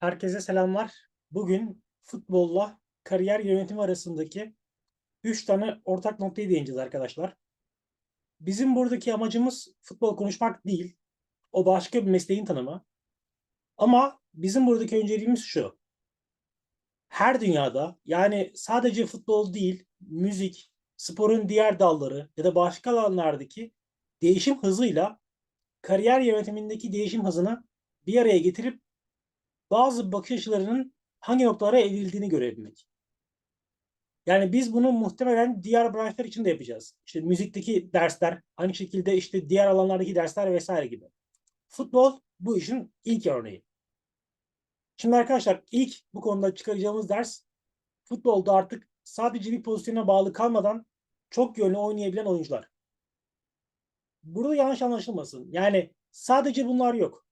Herkese selamlar. Bugün futbolla kariyer yönetimi arasındaki 3 tane ortak noktayı değineceğiz arkadaşlar. Bizim buradaki amacımız futbol konuşmak değil. O başka bir mesleğin tanımı. Ama bizim buradaki önceliğimiz şu. Her dünyada yani sadece futbol değil, müzik, sporun diğer dalları ya da başka alanlardaki değişim hızıyla kariyer yönetimindeki değişim hızını bir araya getirip bazı bakış açılarının hangi noktalara evrildiğini görebilmek. Yani biz bunu muhtemelen diğer branşlar için de yapacağız. İşte müzikteki dersler, aynı şekilde işte diğer alanlardaki dersler vesaire gibi. Futbol bu işin ilk örneği. Şimdi arkadaşlar ilk bu konuda çıkaracağımız ders futbolda artık sadece bir pozisyona bağlı kalmadan çok yönlü oynayabilen oyuncular. Burada yanlış anlaşılmasın. Yani sadece bunlar yok.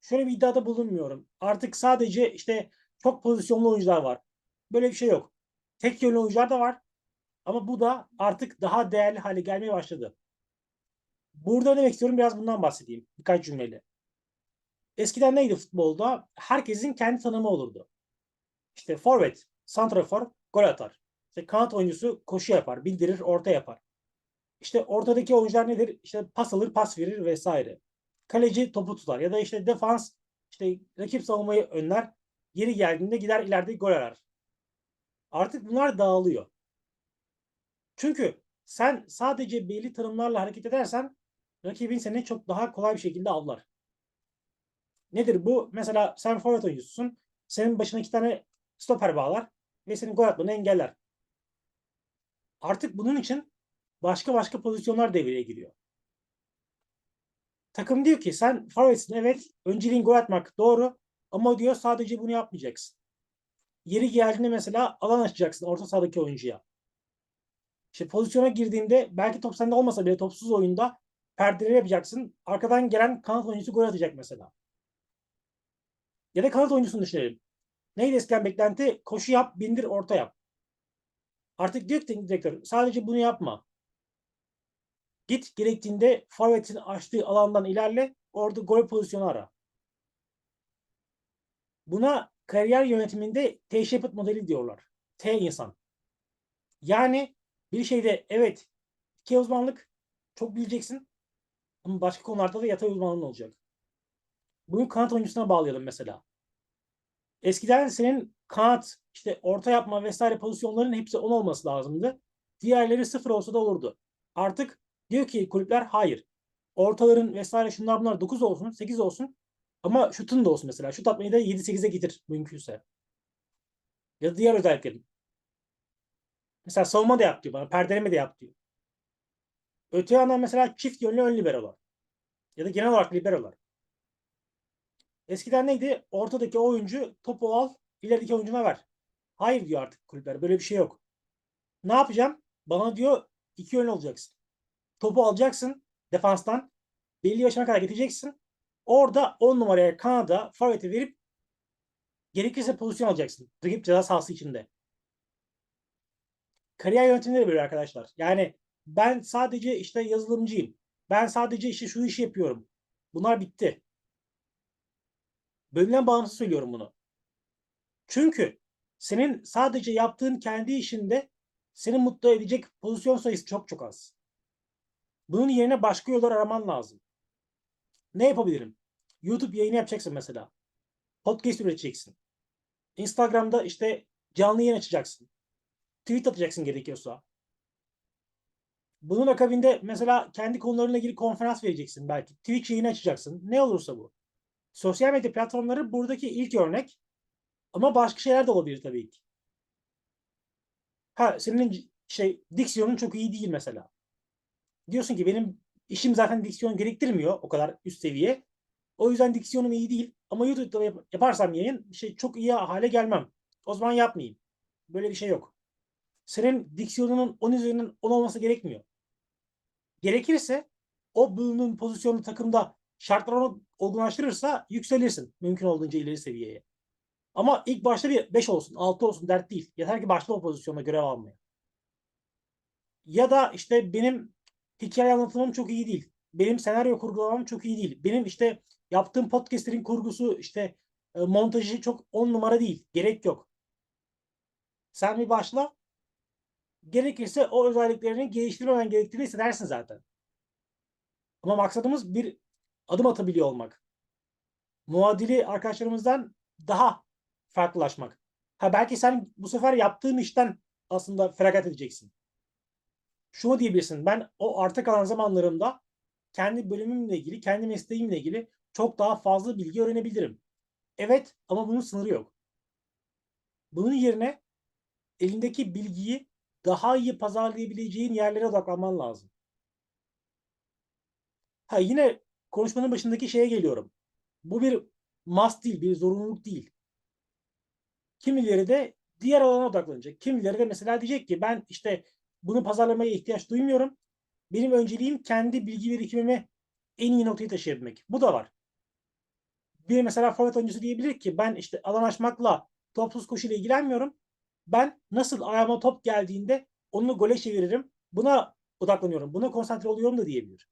Şöyle bir iddiada bulunmuyorum. Artık sadece işte çok pozisyonlu oyuncular var. Böyle bir şey yok. Tek yönlü oyuncular da var. Ama bu da artık daha değerli hale gelmeye başladı. Burada ne demek istiyorum biraz bundan bahsedeyim. Birkaç cümleyle. Eskiden neydi futbolda? Herkesin kendi tanımı olurdu. İşte forvet, santrafor, gol atar. İşte kanat oyuncusu koşu yapar, bildirir, orta yapar. İşte ortadaki oyuncular nedir? İşte pas alır, pas verir vesaire. Kaleci topu tutar ya da işte defans işte rakip savunmayı önler. Geri geldiğinde gider ileride gol arar. Artık bunlar dağılıyor. Çünkü sen sadece belli tanımlarla hareket edersen rakibin seni çok daha kolay bir şekilde avlar. Nedir bu? Mesela sen forvet oyuncususun. Senin başına iki tane stoper bağlar ve senin gol atmanı engeller. Artık bunun için başka başka pozisyonlar devreye giriyor. Takım diyor ki sen forvetsin evet önceliğin gol atmak doğru ama diyor sadece bunu yapmayacaksın. Yeri geldiğinde mesela alan açacaksın orta sahadaki oyuncuya. İşte pozisyona girdiğinde belki top sende olmasa bile topsuz oyunda perdeleri yapacaksın. Arkadan gelen kanat oyuncusu gol atacak mesela. Ya da kanat oyuncusunu düşünelim. Neydi eskiden beklenti? Koşu yap, bindir, orta yap. Artık diyor ki direktör sadece bunu yapma. Git gerektiğinde forvetin açtığı alandan ilerle. Orada gol pozisyonu ara. Buna kariyer yönetiminde T-shaped modeli diyorlar. T insan. Yani bir şeyde evet iki uzmanlık çok bileceksin ama başka konularda da yatay uzmanlığın olacak. Bunu kanat oyuncusuna bağlayalım mesela. Eskiden senin kanat, işte orta yapma vesaire pozisyonların hepsi 10 olması lazımdı. Diğerleri sıfır olsa da olurdu. Artık diyor ki kulüpler hayır. Ortaların vesaire şunlar bunlar 9 olsun, 8 olsun. Ama şutun da olsun mesela. Şut atmayı da 7-8'e getir mümkünse. Ya da diğer özelliklerin. Mesela savunma da yap diyor bana. Perdeleme de yap diyor. Öte yandan mesela çift yönlü ön liberolar. Ya da genel olarak liberolar. Eskiden neydi? Ortadaki oyuncu topu al, ilerideki oyuncuna ver. Hayır diyor artık kulüpler. Böyle bir şey yok. Ne yapacağım? Bana diyor iki yönlü olacaksın. Topu alacaksın defanstan. Belli yaşına kadar getireceksin. Orada 10 numaraya Kanada forveti verip gerekirse pozisyon alacaksın. Rakip ceza sahası içinde. Kariyer yönetimleri böyle arkadaşlar. Yani ben sadece işte yazılımcıyım. Ben sadece işte şu işi yapıyorum. Bunlar bitti. Bölümden bağımsız söylüyorum bunu. Çünkü senin sadece yaptığın kendi işinde seni mutlu edecek pozisyon sayısı çok çok az. Bunun yerine başka yollar araman lazım. Ne yapabilirim? YouTube yayını yapacaksın mesela. Podcast üreteceksin. Instagram'da işte canlı yayın açacaksın. Tweet atacaksın gerekiyorsa. Bunun akabinde mesela kendi konularıyla ilgili konferans vereceksin belki. Twitch yayını açacaksın. Ne olursa bu. Sosyal medya platformları buradaki ilk örnek. Ama başka şeyler de olabilir tabii ki. Ha senin şey diksiyonun çok iyi değil mesela. Diyorsun ki benim işim zaten diksiyon gerektirmiyor o kadar üst seviye. O yüzden diksiyonum iyi değil. Ama YouTube'da yap- yaparsam yayın şey çok iyi hale gelmem. O zaman yapmayayım. Böyle bir şey yok. Senin diksiyonunun 10 üzerinden 10 olması gerekmiyor. Gerekirse o bölümün pozisyonu takımda şartlar onu olgunlaştırırsa yükselirsin mümkün olduğunca ileri seviyeye. Ama ilk başta bir 5 olsun, 6 olsun dert değil. Yeter ki başla o pozisyonda görev almaya. Ya da işte benim hikaye anlatımım çok iyi değil. Benim senaryo kurgulamam çok iyi değil. Benim işte yaptığım podcastlerin kurgusu işte e, montajı çok on numara değil. Gerek yok. Sen bir başla. Gerekirse o özelliklerini geliştirmemen gerektiğini hissedersin zaten. Ama maksadımız bir adım atabiliyor olmak. Muadili arkadaşlarımızdan daha farklılaşmak. Ha belki sen bu sefer yaptığın işten aslında feragat edeceksin. Şunu diyebilirsin. Ben o arta kalan zamanlarımda kendi bölümümle ilgili, kendi mesleğimle ilgili çok daha fazla bilgi öğrenebilirim. Evet ama bunun sınırı yok. Bunun yerine elindeki bilgiyi daha iyi pazarlayabileceğin yerlere odaklanman lazım. Ha yine konuşmanın başındaki şeye geliyorum. Bu bir must değil, bir zorunluluk değil. Kimileri de diğer alana odaklanacak. Kimileri de mesela diyecek ki ben işte bunu pazarlamaya ihtiyaç duymuyorum. Benim önceliğim kendi bilgi birikimimi en iyi noktaya taşıyabilmek. Bu da var. Bir mesela forvet oyuncusu diyebilir ki ben işte alan açmakla topsuz koşuyla ilgilenmiyorum. Ben nasıl ayağıma top geldiğinde onu gole çeviririm. Buna odaklanıyorum. Buna konsantre oluyorum da diyebilir.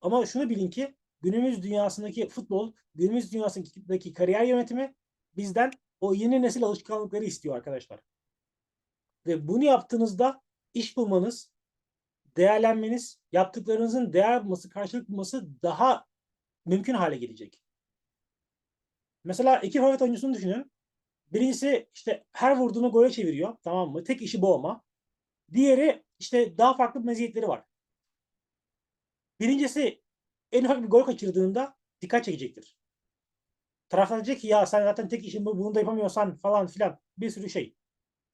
Ama şunu bilin ki günümüz dünyasındaki futbol, günümüz dünyasındaki kariyer yönetimi bizden o yeni nesil alışkanlıkları istiyor arkadaşlar. Ve bunu yaptığınızda iş bulmanız, değerlenmeniz, yaptıklarınızın değer bulması, karşılık bulması daha mümkün hale gelecek. Mesela iki forvet oyuncusunu düşünün. Birincisi işte her vurduğunu gole çeviriyor. Tamam mı? Tek işi bu ama. Diğeri işte daha farklı meziyetleri var. Birincisi en ufak bir gol kaçırdığında dikkat çekecektir. Taraftar diyecek ki ya sen zaten tek işin bu bunu da yapamıyorsan falan filan bir sürü şey.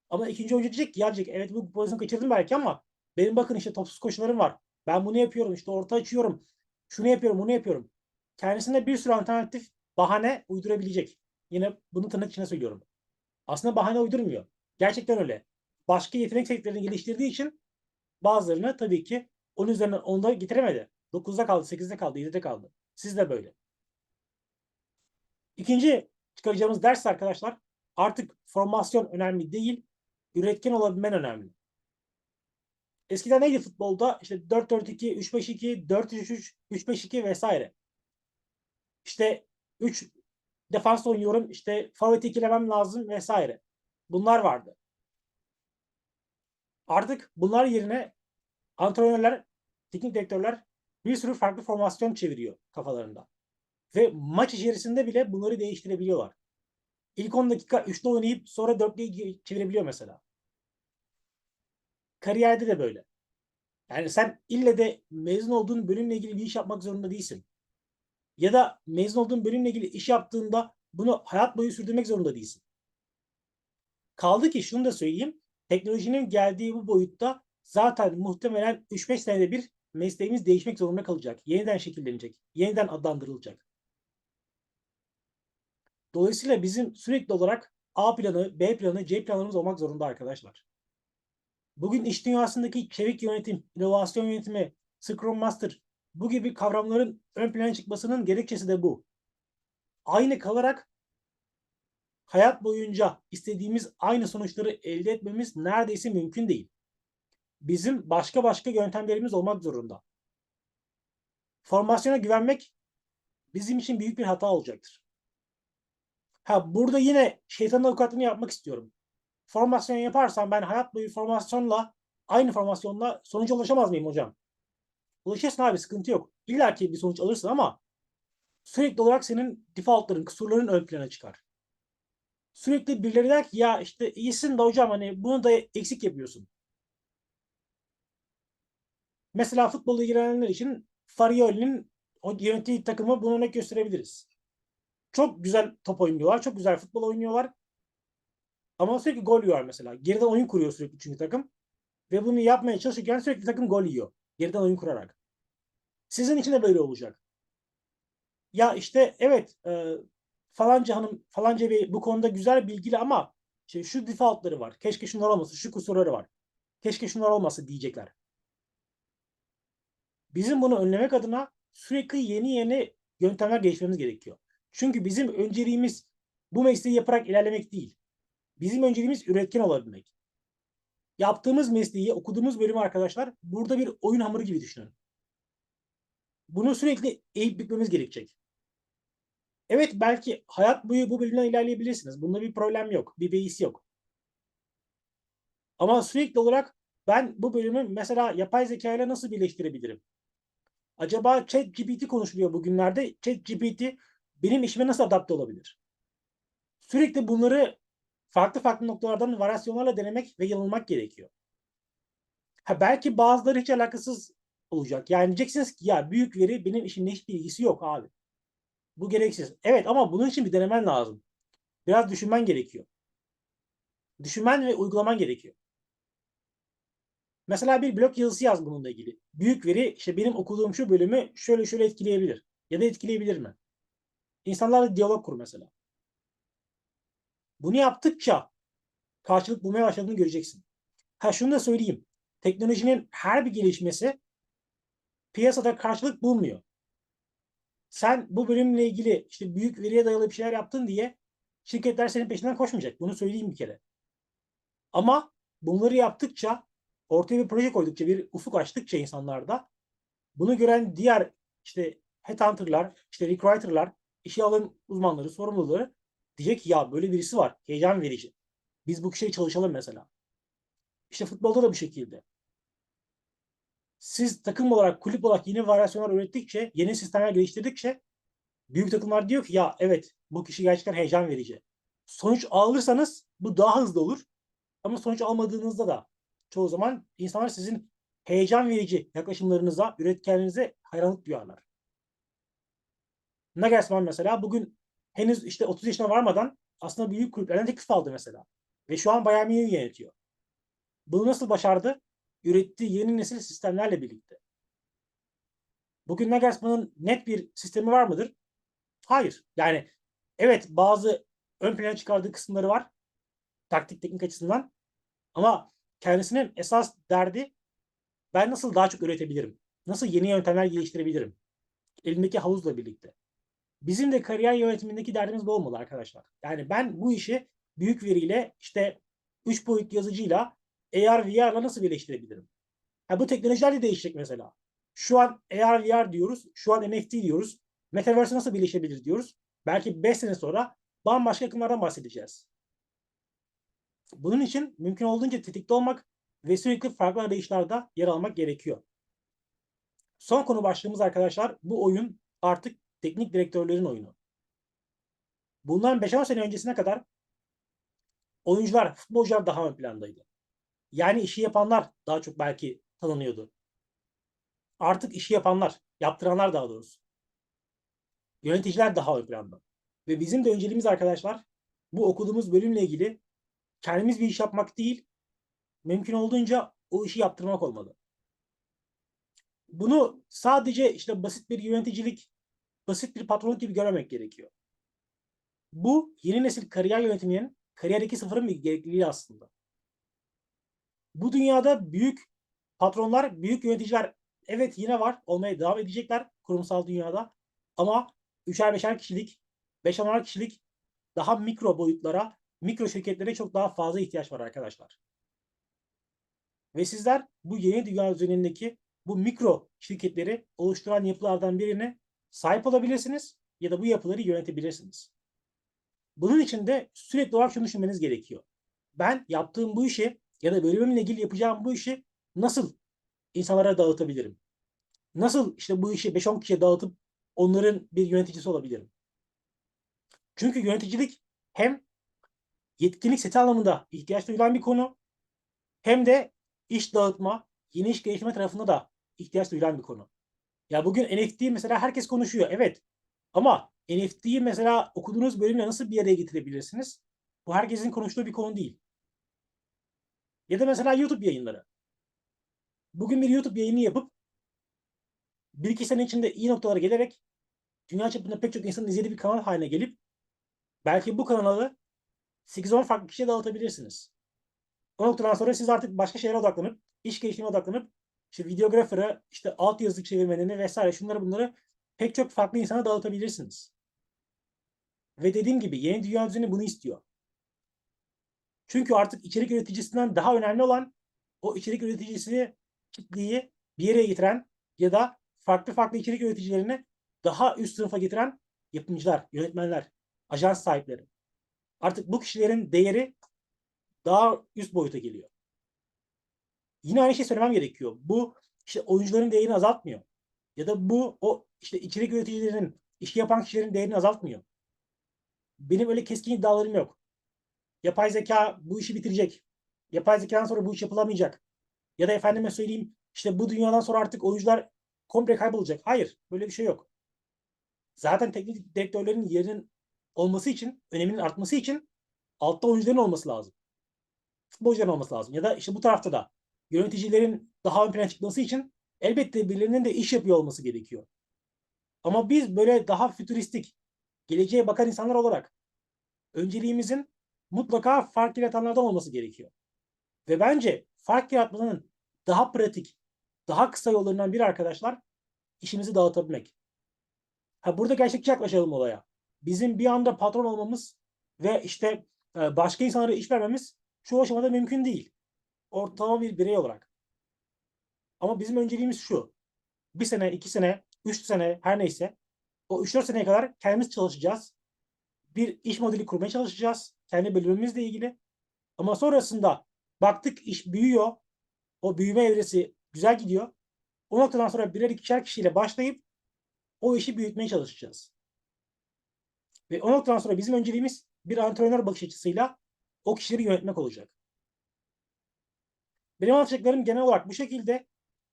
Ama ikinci oyuncu diyecek ki ya diyecek evet bu pozisyonu kaçırdım belki ama benim bakın işte topsuz koşularım var. Ben bunu yapıyorum işte orta açıyorum. Şunu yapıyorum bunu yapıyorum. Kendisine bir sürü alternatif bahane uydurabilecek. Yine bunu tırnak içine söylüyorum. Aslında bahane uydurmuyor. Gerçekten öyle. Başka yetenek sektörlerini geliştirdiği için bazılarını tabii ki onun üzerinden onda getiremedi. 9'da kaldı, 8'de kaldı, 7'de kaldı. Siz de böyle. İkinci çıkaracağımız ders arkadaşlar artık formasyon önemli değil, üretken olabilmen önemli. Eskiden neydi futbolda? İşte 4-4-2, 3-5-2, 4-3-3, 3-5-2 vesaire. İşte 3 defans oynuyorum, işte forvet ikilemem lazım vesaire. Bunlar vardı. Artık bunlar yerine antrenörler, teknik direktörler bir sürü farklı formasyon çeviriyor kafalarında. Ve maç içerisinde bile bunları değiştirebiliyorlar. İlk 10 dakika 3'te oynayıp sonra 4'lüye çevirebiliyor mesela. Kariyerde de böyle. Yani sen ille de mezun olduğun bölümle ilgili bir iş yapmak zorunda değilsin. Ya da mezun olduğun bölümle ilgili iş yaptığında bunu hayat boyu sürdürmek zorunda değilsin. Kaldı ki şunu da söyleyeyim. Teknolojinin geldiği bu boyutta zaten muhtemelen 3-5 senede bir mesleğimiz değişmek zorunda kalacak. Yeniden şekillenecek. Yeniden adlandırılacak. Dolayısıyla bizim sürekli olarak A planı, B planı, C planlarımız olmak zorunda arkadaşlar. Bugün iş dünyasındaki çevik yönetim, inovasyon yönetimi, Scrum Master bu gibi kavramların ön plana çıkmasının gerekçesi de bu. Aynı kalarak hayat boyunca istediğimiz aynı sonuçları elde etmemiz neredeyse mümkün değil. Bizim başka başka yöntemlerimiz olmak zorunda. Formasyona güvenmek bizim için büyük bir hata olacaktır. Ha burada yine şeytanın avukatlığını yapmak istiyorum. Formasyon yaparsam ben hayat boyu formasyonla aynı formasyonla sonuca ulaşamaz mıyım hocam? Ulaşırsın abi sıkıntı yok. İlla ki bir sonuç alırsın ama sürekli olarak senin defaultların, kusurların ön plana çıkar. Sürekli birileri der ki ya işte iyisin de hocam hani bunu da eksik yapıyorsun. Mesela futbolla ilgilenenler için Farioli'nin yönettiği takımı bunu örnek gösterebiliriz. Çok güzel top oynuyorlar. Çok güzel futbol oynuyorlar. Ama sürekli gol yiyor mesela. Geriden oyun kuruyor sürekli çünkü takım. Ve bunu yapmaya çalışırken sürekli takım gol yiyor. Geriden oyun kurarak. Sizin için de böyle olacak. Ya işte evet e, falanca hanım falanca bey bu konuda güzel bilgili ama işte şu defaultları var. Keşke şunlar olmasın. Şu kusurları var. Keşke şunlar olmasa diyecekler. Bizim bunu önlemek adına sürekli yeni yeni yöntemler geliştirmemiz gerekiyor. Çünkü bizim önceliğimiz bu mesleği yaparak ilerlemek değil. Bizim önceliğimiz üretken olabilmek. Yaptığımız mesleği, okuduğumuz bölümü arkadaşlar burada bir oyun hamuru gibi düşünün. Bunu sürekli eğip bükmemiz gerekecek. Evet belki hayat boyu bu bölümden ilerleyebilirsiniz. Bunda bir problem yok. Bir beis yok. Ama sürekli olarak ben bu bölümü mesela yapay zeka ile nasıl birleştirebilirim? Acaba ChatGPT konuşuluyor bugünlerde. ChatGPT benim işime nasıl adapte olabilir? Sürekli bunları farklı farklı noktalardan varyasyonlarla denemek ve yanılmak gerekiyor. Ha belki bazıları hiç alakasız olacak. Yani diyeceksiniz ki ya büyük veri benim işimle hiçbir ilgisi yok abi. Bu gereksiz. Evet ama bunun için bir denemen lazım. Biraz düşünmen gerekiyor. Düşünmen ve uygulaman gerekiyor. Mesela bir blog yazısı yaz bununla ilgili. Büyük veri işte benim okuduğum şu bölümü şöyle şöyle etkileyebilir. Ya da etkileyebilir mi? İnsanlarla diyalog kur mesela. Bunu yaptıkça karşılık bulmaya başladığını göreceksin. Ha şunu da söyleyeyim. Teknolojinin her bir gelişmesi piyasada karşılık bulmuyor. Sen bu bölümle ilgili işte büyük veriye dayalı bir şeyler yaptın diye şirketler senin peşinden koşmayacak. Bunu söyleyeyim bir kere. Ama bunları yaptıkça ortaya bir proje koydukça, bir ufuk açtıkça insanlarda bunu gören diğer işte headhunter'lar, işte recruiter'lar, işe alım uzmanları, sorumluları diyecek ki ya böyle birisi var. Heyecan verici. Biz bu kişiye çalışalım mesela. İşte futbolda da bu şekilde. Siz takım olarak, kulüp olarak yeni varyasyonlar ürettikçe, yeni sistemler geliştirdikçe büyük takımlar diyor ki ya evet bu kişi gerçekten heyecan verici. Sonuç alırsanız bu daha hızlı olur. Ama sonuç almadığınızda da çoğu zaman insanlar sizin heyecan verici yaklaşımlarınıza, üretkenliğinize hayranlık duyarlar. Nagelsmann mesela bugün henüz işte 30 yaşına varmadan aslında büyük kulüplerden teklif aldı mesela. Ve şu an Bayern Münih'i yönetiyor. Bunu nasıl başardı? Ürettiği yeni nesil sistemlerle birlikte. Bugün Nagelsmann'ın net bir sistemi var mıdır? Hayır. Yani evet bazı ön plana çıkardığı kısımları var. Taktik teknik açısından. Ama kendisinin esas derdi ben nasıl daha çok üretebilirim? Nasıl yeni yöntemler geliştirebilirim? Elimdeki havuzla birlikte. Bizim de kariyer yönetimindeki derdimiz bu olmalı arkadaşlar. Yani ben bu işi büyük veriyle işte 3 boyut yazıcıyla AR VR'la nasıl birleştirebilirim? Ha, bu teknolojiler de değişecek mesela. Şu an AR VR diyoruz. Şu an NFT diyoruz. Metaverse nasıl birleşebilir diyoruz. Belki 5 sene sonra bambaşka akımlardan bahsedeceğiz. Bunun için mümkün olduğunca tetikte olmak ve sürekli farklı arayışlarda yer almak gerekiyor. Son konu başlığımız arkadaşlar bu oyun artık teknik direktörlerin oyunu. Bundan 5-10 sene öncesine kadar oyuncular, futbolcular daha ön plandaydı. Yani işi yapanlar daha çok belki tanınıyordu. Artık işi yapanlar, yaptıranlar daha doğrusu. Yöneticiler daha ön planda. Ve bizim de önceliğimiz arkadaşlar bu okuduğumuz bölümle ilgili kendimiz bir iş yapmak değil, mümkün olduğunca o işi yaptırmak olmalı. Bunu sadece işte basit bir yöneticilik, basit bir patronluk gibi görmemek gerekiyor. Bu yeni nesil kariyer yönetiminin kariyer 2.0'ın bir gerekliliği aslında. Bu dünyada büyük patronlar, büyük yöneticiler evet yine var, olmaya devam edecekler kurumsal dünyada. Ama 3'er 5'er kişilik, 5-10'ar kişilik daha mikro boyutlara mikro şirketlere çok daha fazla ihtiyaç var arkadaşlar. Ve sizler bu yeni dünya üzerindeki bu mikro şirketleri oluşturan yapılardan birine sahip olabilirsiniz ya da bu yapıları yönetebilirsiniz. Bunun için de sürekli olarak şunu düşünmeniz gerekiyor. Ben yaptığım bu işi ya da bölümümle ilgili yapacağım bu işi nasıl insanlara dağıtabilirim? Nasıl işte bu işi 5-10 kişiye dağıtıp onların bir yöneticisi olabilirim? Çünkü yöneticilik hem yetkinlik seti anlamında ihtiyaç duyulan bir konu. Hem de iş dağıtma, yeni iş geliştirme tarafında da ihtiyaç duyulan bir konu. Ya bugün NFT mesela herkes konuşuyor. Evet. Ama NFT'yi mesela okuduğunuz bölümle nasıl bir araya getirebilirsiniz? Bu herkesin konuştuğu bir konu değil. Ya da mesela YouTube yayınları. Bugün bir YouTube yayını yapıp bir iki sene içinde iyi noktalara gelerek dünya çapında pek çok insanın izlediği bir kanal haline gelip belki bu kanalı 8-10 farklı kişiye dağıtabilirsiniz. O noktadan sonra siz artık başka şeylere odaklanıp, iş geliştirmeye odaklanıp, işte videografere, işte alt yazı çevirmenini vesaire şunları bunları pek çok farklı insana dağıtabilirsiniz. Ve dediğim gibi yeni dünya düzeni bunu istiyor. Çünkü artık içerik üreticisinden daha önemli olan o içerik üreticisini kitleyi bir yere getiren ya da farklı farklı içerik üreticilerini daha üst sınıfa getiren yapımcılar, yönetmenler, ajans sahipleri. Artık bu kişilerin değeri daha üst boyuta geliyor. Yine aynı şey söylemem gerekiyor. Bu işte oyuncuların değerini azaltmıyor. Ya da bu o işte içerik üreticilerinin, işi yapan kişilerin değerini azaltmıyor. Benim öyle keskin iddialarım yok. Yapay zeka bu işi bitirecek. Yapay zekadan sonra bu iş yapılamayacak. Ya da efendime söyleyeyim işte bu dünyadan sonra artık oyuncular komple kaybolacak. Hayır, böyle bir şey yok. Zaten teknik direktörlerin yerinin olması için, öneminin artması için altta oyuncuların olması lazım. Futbolcuların olması lazım. Ya da işte bu tarafta da yöneticilerin daha ön plana çıkması için elbette birilerinin de iş yapıyor olması gerekiyor. Ama biz böyle daha fütüristik, geleceğe bakan insanlar olarak önceliğimizin mutlaka fark yaratanlardan olması gerekiyor. Ve bence fark yaratmanın daha pratik, daha kısa yollarından biri arkadaşlar işimizi dağıtabilmek. Ha, burada gerçekçi yaklaşalım olaya. Bizim bir anda patron olmamız ve işte e, başka insanlara iş vermemiz şu aşamada mümkün değil. Ortalama bir birey olarak. Ama bizim önceliğimiz şu. Bir sene, iki sene, üç sene her neyse o üç dört seneye kadar kendimiz çalışacağız. Bir iş modeli kurmaya çalışacağız. Kendi bölümümüzle ilgili. Ama sonrasında baktık iş büyüyor. O büyüme evresi güzel gidiyor. O noktadan sonra birer ikişer kişiyle başlayıp o işi büyütmeye çalışacağız. Ve o noktadan sonra bizim önceliğimiz bir antrenör bakış açısıyla o kişileri yönetmek olacak. Benim anlatacaklarım genel olarak bu şekilde.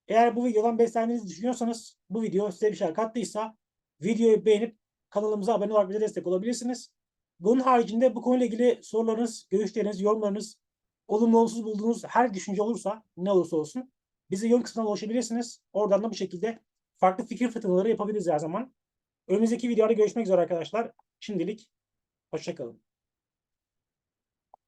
Eğer bu videodan beslendiğinizi düşünüyorsanız, bu video size bir şeyler kattıysa videoyu beğenip kanalımıza abone olarak bize destek olabilirsiniz. Bunun haricinde bu konuyla ilgili sorularınız, görüşleriniz, yorumlarınız, olumlu olumsuz bulduğunuz her düşünce olursa, ne olursa olsun bize yorum kısmına ulaşabilirsiniz. Oradan da bu şekilde farklı fikir fırtınaları yapabiliriz her zaman. Önümüzdeki videoda görüşmek üzere arkadaşlar. Şimdilik hoşçakalın.